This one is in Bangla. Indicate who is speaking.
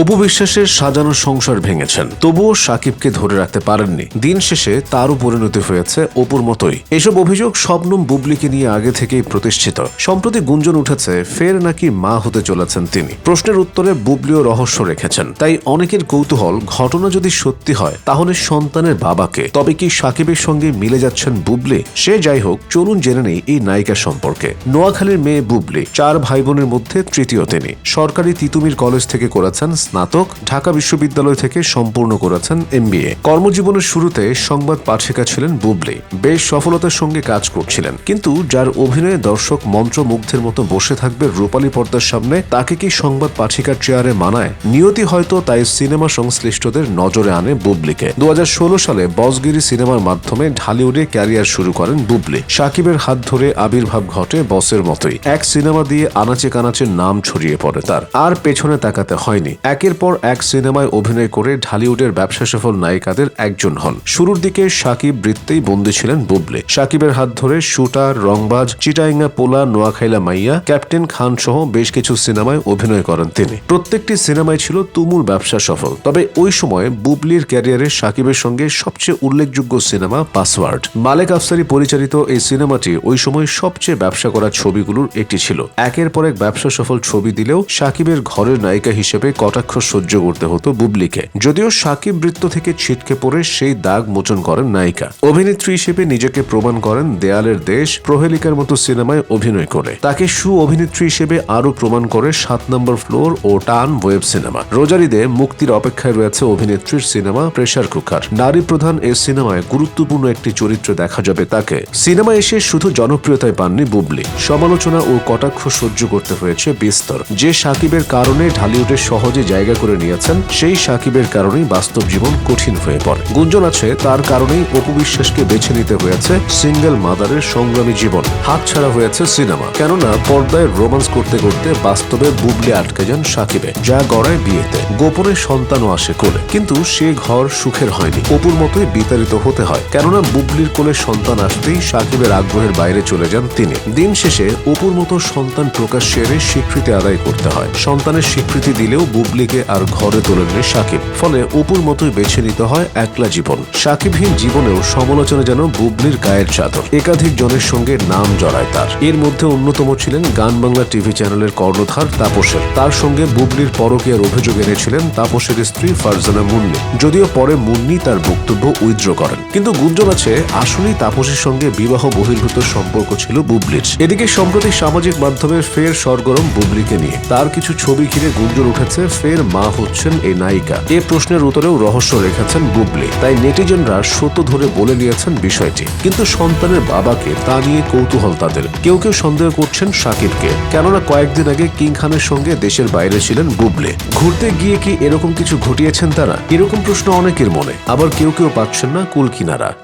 Speaker 1: অপু বিশ্বাসের সাজানো সংসার ভেঙেছেন। তবুও সাকিবকে ধরে রাখতে পারেননি। দিন শেষে তারও পরিণতি হয়েছে অপুর মতোই। এসব অভিযোগ শবনম বুবলিকে নিয়ে আগে থেকেই প্রতিষ্ঠিত। সম্প্রতি গুঞ্জন উঠেছে, ফের নাকি মা হতে চলেছেন তিনি। প্রশ্নের উত্তরে বুবলিও রহস্য রেখেছেন। তাই অনেকের কৌতূহল, ঘটনা যদি সত্যি হয়, তাহলে সন্তানের বাবাকে। তবে কি সাকিবের সঙ্গে মিলে যাচ্ছেন বুবলি? সে যাই হোক, চলুন জেনে নেই এই নায়িকা সম্পর্কে। নোয়াখালীর মেয়ে বুবলি, চার ভাই বোনের মধ্যে তৃতীয় তিনি। সরকারি তিতুমির কলেজ থেকে করেছেন স্নাতক ঢাকা বিশ্ববিদ্যালয় থেকে সম্পূর্ণ করেছেন এমবিএ। কর্মজীবনের শুরুতে সংবাদ পাঠিকা ছিলেন বুবলি। বেশ সফলতার সঙ্গে কাজ করছিলেন। কিন্তু যার অভিনয়ে দর্শক মন্ত্রমুগ্ধের মতো বসে থাকবে রূপালী পর্দার সামনে, তাকে কি সংবাদ পাঠিকার চেয়ারে মানায়? নিয়তি হয়তো তাই সিনেমা সংশ্লিষ্টদের নজরে আনে বুবলিকে। দু হাজার ষোলো সালে বসগিরি সিনেমার মাধ্যমে ঢালিউডে ক্যারিয়ার শুরু করেন বুবলি। সাকিবের হাত ধরে আবির্ভাব ঘটে বসের মতোই। এক সিনেমা দিয়ে আনাচে কানাচে নাম ছড়িয়ে পড়ে তার। আর পেছনে তাকাতে হয়নি। একের পর এক সিনেমায় অভিনয় করে ঢালিউডের ব্যবসা সফল নায়িকাদের একজন হন। শুরুর দিকে সাকিব বৃত্তেই বন্দী ছিলেন বুবলে। সাকিবের হাত ধরে শুটার, রংবাজ চিটাইঙ্গা পোলা, নোয়াখাইলা মাইয়া, ক্যাপ্টেন খান সহ বেশ কিছু সিনেমায় অভিনয় করেন তিনি। প্রত্যেকটি সিনেমায় ছিল তুমুল ব্যবসা সফল। তবে ওই সময় বুবলির ক্যারিয়ারে সাকিবের সঙ্গে সবচেয়ে উল্লেখযোগ্য সিনেমা পাসওয়ার্ড। মালেক আফসারি পরিচালিত এই সিনেমাটি ওই সময় সবচেয়ে ব্যবসা করা ছবিগুলোর একটি ছিল। একের পর এক ব্যবসা সফল ছবি দিলেও সাকিবের ঘরের নায়িকা হিসেবে কটাক্ষ সহ্য করতে হতো বুবলিকে। যদিও সাকিব বৃত্ত থেকে ছিটকে পড়ে সেই দাগ মোচন করেন নায়িকা। অভিনেত্রী হিসেবে নিজেকে প্রমাণ করেন দেয়ালের দেশ, প্রহেলিকার মতো সিনেমায় অভিনয় করে। তাকে সু অভিনেত্রী হিসেবে আরও প্রমাণ করে সাত নম্বর ফ্লোর ও টান ওয়েব সিনেমা। রোজারিদে মুক্তির অপেক্ষায় রয়েছে অভিনেত্রীর সিনেমা প্রেশার কুকার। নারী প্রধান এই সিনেমায় গুরুত্বপূর্ণ একটি চরিত্র দেখা যাবে তাকে। সিনেমা এসে শুধু জনপ্রিয়তায় পাননি বুবলি। সমালোচনা ও কটাক্ষ সহ্য করতে হয়েছে বিস্তর। যে সাকিবের কারণে ঢালিউডে সহজে জায়গা করে নিয়েছেন, সেই সাকিবের কারণেই বাস্তব জীবন কঠিন হয়ে পড়ে। গুঞ্জন আছে, তার কারণেই অপু বিশ্বাসকে বেছে নিতে হয়েছে সিঙ্গেল মাদারের সংগ্রামী জীবন। হাতছাড়া হয়েছে সিনেমা। কেননা, পর্দায় রোমান্স করতে করতে বাস্তবে বুবলি আটকে যান সাকিবে, যা গড়ায় বিয়েতে। গোপনে সন্তানও আসে কোলে। কিন্তু সে ঘর সুখের হয়নি। অপুর মতোই বিতাড়িত হতে হয়। কেননা, বুবলির কোলে সন্তান আসতেই সাকিবের আগ্রহের বাইরে চলে যান তিনি। দিন শেষে অপুর মতো সন্তান প্রকাশ এনে স্বীকৃতি আদায় করতে হয়। সন্তানের স্বীকৃতি দিলেও বুবলিকে আর ঘরে তোলেননি সাকিব। ফলে অপুর মতোই বেছে নিতে হয় একলা জীবন। সাকিবহীন জীবনেও সমালোচনা যেন বুবলির গায়ের চাদর। একাধিক জনের সঙ্গে নাম জড়ায় তার। এর মধ্যে অন্যতম ছিলেন গান বাংলা টিভি চ্যানেলের কর্ণধার তাপসের। তার সঙ্গে বুবলির পরকীয়ার অভিযোগ এনেছিলেন তাপসের স্ত্রী ফারজানা মুন্নি। যদিও পরে মুন্নি তার বক্তব্য উইথড্র করেন। কিন্তু গুঞ্জন আছে, আসলেই তাপসের সঙ্গে বিবাহ বহির্ভূত সম্পর্ক ছিল বুবলির। এদিকে সম্প্রতি সামাজিক মাধ্যমে ফের সরগরম বুবলিকে নিয়ে। তার কিছু ছবি ঘিরে গুঞ্জন উঠেছে ফের মা হচ্ছেন এই নায়িকা। এ প্রশ্নের উত্তরেও রহস্য রেখেছেন বুবলি। তাই নেটিজেনরা সত্য ধরে বলে নিয়েছেন বিষয়টি। কিন্তু সন্তানের বাবাকে তা নিয়ে কৌতূহল তাদের। কেউ কেউ সন্দেহ করছেন সাকিবকে কেননা কয়েকদিন আগে কিং খানের সঙ্গে দেশের বাইরে ছিলেন বুবলি। ঘুরতে গিয়ে কি এরকম কিছু ঘটিয়েছেন তারা? এরকম প্রশ্ন অনেকের মনে। আবার কেউ কেউ পাচ্ছেন না কুল কিনারা